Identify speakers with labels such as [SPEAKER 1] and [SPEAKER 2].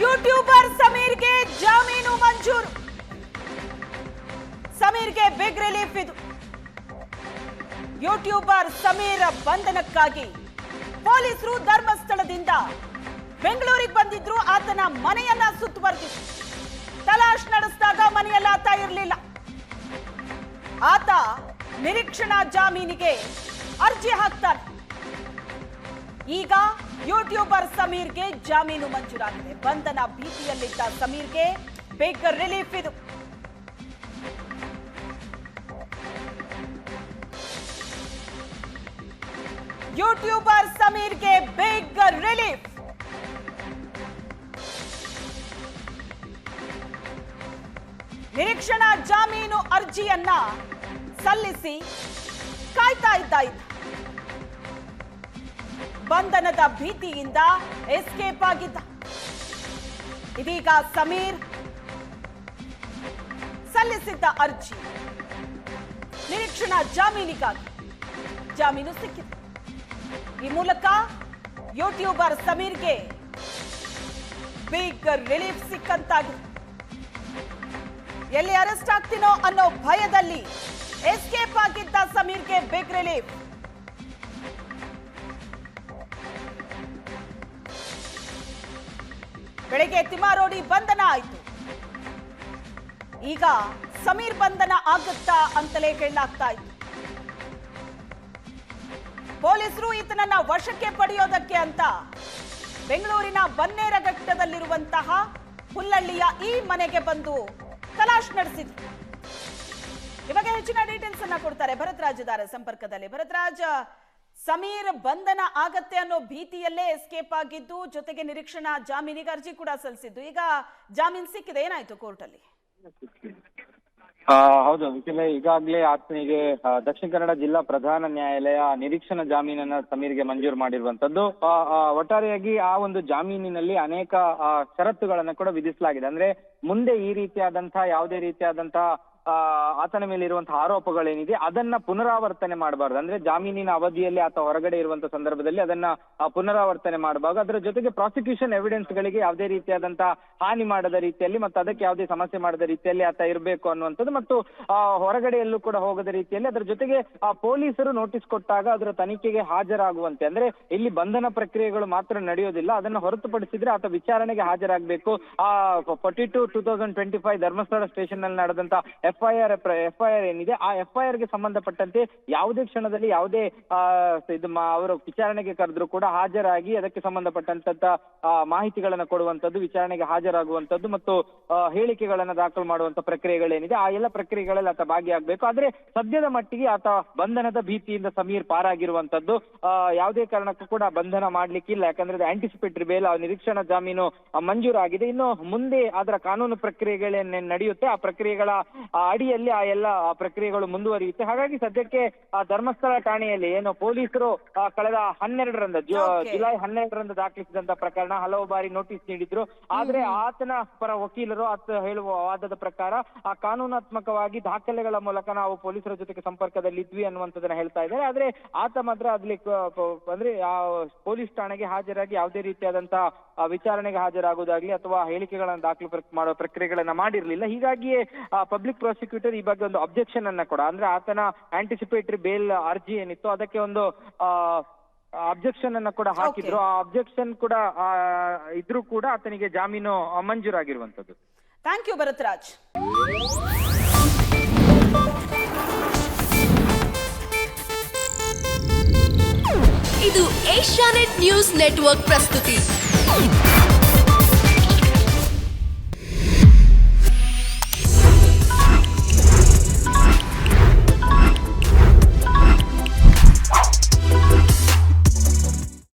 [SPEAKER 1] YouTuber ಸಮೀರ್ಗೆ ಜಾಮೀನು ಮಂಜೂರು. ಸಮೀರ್ಗೆ ಬಿಗ್ ರಿಲೀಫ್ ಇದು. ಯೂಟ್ಯೂಬರ್ ಸಮೀರ್ ಬಂಧನಕ್ಕಾಗಿ ಪೊಲೀಸರು ಧರ್ಮಸ್ಥಳದಿಂದ ಬೆಂಗಳೂರಿಗೆ ಬಂದಿದ್ರು, ಆತನ ಮನೆಯನ್ನ ಸುತ್ತುವರೆದಿದ್ರು. ತಲಾಶ್ ನಡೆಸಿದಾಗ ಮನೆಯಲ್ಲ ಆತ ಇರಲಿಲ್ಲ. ಆತ ನಿರೀಕ್ಷಣಾ ಜಾಮೀನಿಗೆ ಅರ್ಜಿ ಹಾಕ್ತಾನೆ. ಈಗ ಯೂಟ್ಯೂಬರ್ ಸಮೀರ್ಗೆ ಜಾಮೀನು ಮಂಜೂರಾಗಿದೆ. ಬಂಧನ ಭೀತಿಯಲ್ಲಿದ್ದ ಸಮೀರ್ಗೆ ಬಿಗ್ ರಿಲೀಫ್ ಇದು. ಯೂಟ್ಯೂಬರ್ ಸಮೀರ್ಗೆ ಬಿಗ್ ರಿಲೀಫ್. ನಿರೀಕ್ಷಣಾ ಜಾಮೀನು ಅರ್ಜಿಯನ್ನ ಸಲ್ಲಿಸಿ ಕಾಯ್ತಾ ಇದ್ದ ಈತ. ಬಂಧನದ ಭೀತಿಯಿಂದ ಎಸ್ಕೇಪ್ ಆಗಿದ್ದ. ಇದೀಗ ಸಮೀರ್ ಸಲ್ಲಿಸಿದ್ದ ಅರ್ಜಿ. ನಿರೀಕ್ಷಣಾ ಜಾಮೀನಿಗಾಗಿ. ಜಾಮೀನು ಸಿಕ್ಕಿದೆ. ಈ ಮೂಲಕ ಯೂಟ್ಯೂಬರ್ ಸಮೀರ್ಗೆ ಬಿಗ್ ರಿಲೀಫ್ ಸಿಕ್ಕಂತಾಗಿದೆ. ಎಲ್ಲಿ ಅರೆಸ್ಟ್ ಆಗ್ತೀನೋ ಅನ್ನೋ ಭಯದಲ್ಲಿ ಎಸ್ಕೇಪ್ ಆಗಿದ್ದ ಸಮೀರ್ಗೆ ಬಿಗ್ ರಿಲೀಫ್ ಬೆಳಗ್ಗೆ ತಿಮಾರೋಡಿ ಬಂಧನ ಆಯಿತು. ಈಗ ಸಮೀರ್ ಬಂಧನ ಆಗುತ್ತಾ ಅಂತಲೇ ಹೇಳಲಾಗ್ತಾ ಇತ್ತು. ಪೊಲೀಸರು ಈತನನ್ನ ವಶಕ್ಕೆ ಪಡೆಯೋದಕ್ಕೆ ಅಂತ ಬೆಂಗಳೂರಿನ ಬನ್ನೇರಘಟ್ಟದಲ್ಲಿರುವಂತಹ ಹುಲ್ಲಳ್ಳಿಯ ಈ ಮನೆಗೆ ಬಂದು ತಲಾಶ್ ನಡೆಸಿದ್ರು. ಇವಾಗ ಹೆಚ್ಚಿನ ಡೀಟೇಲ್ಸ್ ಅನ್ನ ಕೊಡ್ತಾರೆ ಭರತ್ರಾಜ್ ಇದ್ದಾರೆ ಸಂಪರ್ಕದಲ್ಲಿ. ಭರತ್ರಾಜ್ ಸಮೀರ್ ಬಂಧನ ಆಗತ್ತೆ ಅನ್ನೋ ಭೀತಿಯಲ್ಲೇ ಎಸ್ಕೇಪ್ ಆಗಿದ್ದು ಜೊತೆಗೆ ನಿರೀಕ್ಷಣಾ ಜಾಮೀನಿಗೆ ಅರ್ಜಿ ಕೂಡ ಸಲ್ಲಿಸಿದ್ದು. ಈಗ ಜಾಮೀನ್ ಸಿಕ್ಕಿದೆ ಏನಾಯ್ತು ಕೋರ್ಟಲ್ಲಿ?
[SPEAKER 2] ಆ, ಹೌದು ವಿಕಿಲೆ ಈಗಾಗಲೇ ಆತನಿಗೆ ದಕ್ಷಿಣ ಕನ್ನಡ ಜಿಲ್ಲಾ ಪ್ರಧಾನ ನ್ಯಾಯಾಲಯ ನಿರೀಕ್ಷಣಾ ಜಾಮೀನನ್ನ ಸಮೀರ್ಗೆ ಮಂಜೂರು ಮಾಡಿರುವಂತದ್ದು ಒಟ್ಟಾರೆಯಾಗಿ ಆ ಒಂದು ಜಾಮೀನಿನಲ್ಲಿ ಅನೇಕ ಷರತ್ತುಗಳನ್ನ ಕೂಡ ವಿಧಿಸಲಾಗಿದೆ. ಅಂದ್ರೆ ಮುಂದೆ ಈ ರೀತಿಯಾದಂತಹ ಯಾವುದೇ ರೀತಿಯಾದಂತಹ ಆತನ ಮೇಲೆ ಇರುವಂತಹ ಆರೋಪಗಳೇನಿದೆ ಅದನ್ನ ಪುನರಾವರ್ತನೆ ಮಾಡಬಾರ್ದು. ಅಂದ್ರೆ ಜಾಮೀನಿನ ಅವಧಿಯಲ್ಲಿ ಆತ ಹೊರಗಡೆ ಇರುವಂತಹ ಸಂದರ್ಭದಲ್ಲಿ ಅದನ್ನ ಪುನರಾವರ್ತನೆ ಮಾಡಬಾರ್ದು. ಅದರ ಜೊತೆಗೆ ಪ್ರಾಸಿಕ್ಯೂಷನ್ ಎವಿಡೆನ್ಸ್ ಗಳಿಗೆ ಯಾವುದೇ ರೀತಿಯಾದಂತಹ ಹಾನಿ ಮಾಡದ ರೀತಿಯಲ್ಲಿ ಮತ್ತು ಅದಕ್ಕೆ ಯಾವುದೇ ಸಮಸ್ಯೆ ಮಾಡದ ರೀತಿಯಲ್ಲಿ ಆತ ಇರಬೇಕು ಅನ್ನುವಂಥದ್ದು ಮತ್ತು ಆ, ಹೊರಗಡೆಯಲ್ಲೂ ಕೂಡ ಹೋಗದ ರೀತಿಯಲ್ಲಿ ಅದರ ಜೊತೆಗೆ ಆ ಪೊಲೀಸರು ನೋಟಿಸ್ ಕೊಟ್ಟಾಗ ಅದರ ತನಿಖೆಗೆ ಹಾಜರಾಗುವಂತೆ. ಅಂದ್ರೆ ಇಲ್ಲಿ ಬಂಧನ ಪ್ರಕ್ರಿಯೆಗಳು ಮಾತ್ರ ನಡೆಯೋದಿಲ್ಲ. ಅದನ್ನ ಹೊರತುಪಡಿಸಿದ್ರೆ ಆತ ವಿಚಾರಣೆಗೆ ಹಾಜರಾಗಬೇಕು. ಆ forty two two thousand twenty five Dharmasthala ಸ್ಟೇಷನ್ನಲ್ಲಿ ನಡೆದಂತ ಎಫ್ಐಆರ್ ಎಫ್ಐಆರ್ ಏನಿದೆ, ಆ ಎಫ್ಐಆರ್ಗೆ ಸಂಬಂಧಪಟ್ಟಂತೆ ಯಾವುದೇ ಕ್ಷಣದಲ್ಲಿ ಯಾವುದೇ ಇದು ಅವರು ವಿಚಾರಣೆಗೆ ಕರೆದ್ರು ಕೂಡ ಹಾಜರಾಗಿ ಅದಕ್ಕೆ ಸಂಬಂಧಪಟ್ಟಂತ ಮಾಹಿತಿಗಳನ್ನ ಕೊಡುವಂತದ್ದು, ವಿಚಾರಣೆಗೆ ಹಾಜರಾಗುವಂತದ್ದು ಮತ್ತು ಹೇಳಿಕೆಗಳನ್ನ ದಾಖಲು ಮಾಡುವಂತ ಪ್ರಕ್ರಿಯೆಗಳೇನಿದೆ, ಆ ಎಲ್ಲ ಪ್ರಕ್ರಿಯೆಗಳಲ್ಲಿ ಆತ ಭಾಗಿಯಾಗಬೇಕು. ಆದ್ರೆ ಸದ್ಯದ ಮಟ್ಟಿಗೆ ಆತ ಬಂಧನದ ಭೀತಿಯಿಂದ ಸಮೀರ್ ಪಾರಾಗಿರುವಂತದ್ದು ಯಾವುದೇ ಕಾರಣಕ್ಕೂ ಕೂಡ ಬಂಧನ ಮಾಡ್ಲಿಕ್ಕಿಲ್ಲ. ಯಾಕಂದ್ರೆ ಆಂಟಿಸಿಪೇಟರಿ ಬೇಲ್ ನಿರೀಕ್ಷಣಾ ಜಾಮೀನು ಮಂಜೂರಾಗಿದೆ. ಇನ್ನು ಮುಂದೆ ಅದರ ಕಾನೂನು ಪ್ರಕ್ರಿಯೆಗಳೇನ್ ನಡೆಯುತ್ತೆ. ಆ ಪ್ರಕ್ರಿಯೆಗಳ ಅಡಿಯಲ್ಲಿ ಆ ಎಲ್ಲ ಪ್ರಕ್ರಿಯೆಗಳು ಮುಂದುವರಿಯುತ್ತೆ. ಹಾಗಾಗಿ ಸದ್ಯಕ್ಕೆ ಆ ಧರ್ಮಸ್ಥಳ ಠಾಣೆಯಲ್ಲಿ ಏನು ಪೊಲೀಸರು ಆ, ಕಳೆದ ಹನ್ನೆರಡರಿಂದ. ಜುಲೈ ಹನ್ನೆರಡರಂದು ದಾಖಲಿಸಿದಂತ ಪ್ರಕರಣ ಹಲವು ಬಾರಿ ನೋಟಿಸ್ ನೀಡಿದ್ರು. ಆದ್ರೆ ಆತನ ಪರ ವಕೀಲರು ಆತ ಹೇಳುವ ವಾದದ ಪ್ರಕಾರ ಆ ಕಾನೂನಾತ್ಮಕವಾಗಿ ದಾಖಲೆಗಳ ಮೂಲಕ ನಾವು ಪೊಲೀಸರ ಜೊತೆಗೆ ಸಂಪರ್ಕದಲ್ಲಿದ್ವಿ ಅನ್ನುವಂಥದ್ದನ್ನ ಹೇಳ್ತಾ ಇದ್ದಾರೆ. ಆದ್ರೆ ಆತ ಮಾತ್ರ ಅದ್ಲಿ ಅಂದ್ರೆ ಆ ಪೊಲೀಸ್ ಠಾಣೆಗೆ ಹಾಜರಾಗಿ ಯಾವುದೇ ರೀತಿಯಾದಂತಹ ವಿಚಾರಣೆಗೆ ಹಾಜರಾಗುವುದಾಗ್ಲಿ ಅಥವಾ ಹೇಳಿಕೆಗಳನ್ನು ದಾಖಲು ಮಾಡುವ ಮಾಡೋ ಪ್ರಕ್ರಿಯೆಗಳನ್ನ ಮಾಡಿರ್ಲಿಲ್ಲ. ಹೀಗಾಗಿಯೇ ಪಬ್ಲಿಕ್ ಪ್ರಾಸಿಕ್ಯೂಟರ್ ಈ ಬಗ್ಗೆ ಒಂದು ಅಬ್ಜೆಕ್ಷನ್ ಅನ್ನ ಕೂಡ. ಅಂದ್ರೆ ಆತನ ಆಂಟಿಸಿಪೇಟರಿ ಬೇಲ್ ಅರ್ಜಿ ಏನಿತ್ತು ಅದಕ್ಕೆ ಒಂದು ಅಬ್ಜೆಕ್ಷನ್ ಅನ್ನ ಕೂಡ ಹಾಕಿದ್ರು. ಆ ಅಬ್ಜೆಕ್ಷನ್ ಕೂಡ ಆ, ಇದ್ರೂ ಕೂಡ ಆತನಿಗೆ ಜಾಮೀನು ಮಂಜೂರಾಗಿರುವಂತದ್ದು.
[SPEAKER 1] Thank you Bharatraj.
[SPEAKER 3] ಇದು ಏಷ್ಯಾನೆಟ್ ನ್ಯೂಸ್ ನೆಟ್ವರ್ಕ್ ಪ್ರಸ್ತುತಿ.